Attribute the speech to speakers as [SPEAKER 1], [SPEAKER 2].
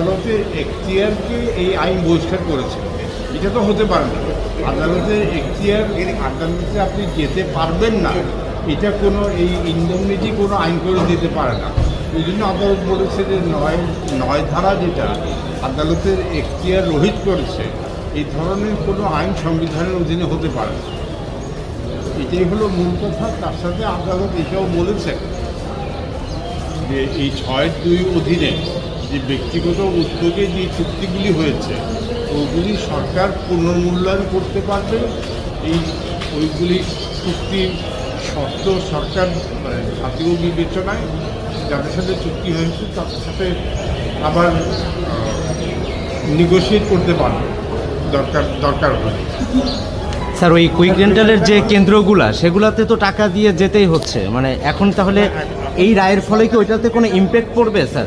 [SPEAKER 1] আদালতে এখতিয়ারকে এই আইন বহিষ্কার করেছে। এটা তো হতে পারে না। আদালতে এখতিয়ার আদালতে আপনি যেতে পারবেন না। এটা কোনো এই ইন্ডেমনিটি কোনো আইন করে দিতে পারে না। এই জন্য আদালত বলেছে যে নয় নয় ধারা যেটা আদালতের এখতিয়ার রহিত করেছে, এই ধরনের কোনো আইন সংবিধানের অধীনে হতে পারে না। এটাই হলো মূল কথা। তার সাথে আদালত এটাও বলেছেন যে এই ছয় দুই অধীনে যে ব্যক্তিগত উদ্যোগে যে চুক্তিগুলি হয়েছে, ওগুলি সরকার পুনর্মূল্যায়ন করতে পারবে? এই ওইগুলি চুক্তির শর্ত সরকার মানে জাতীয় বিবেচনায় যাদের সাথে চুক্তি হয়েছে, তাদের সাথে আবার নেগোসিয়েট করতে পারবে। দরকার দরকার হলে
[SPEAKER 2] স্যার, ওই কুইক রেন্টালের যে কেন্দ্রগুলা, সেগুলাতে তো টাকা দিয়ে যেতেই হচ্ছে। মানে এখন তাহলে এই রায়ের ফলে কি ওইটাতে কোনো ইম্প্যাক্ট পড়বে, স্যার?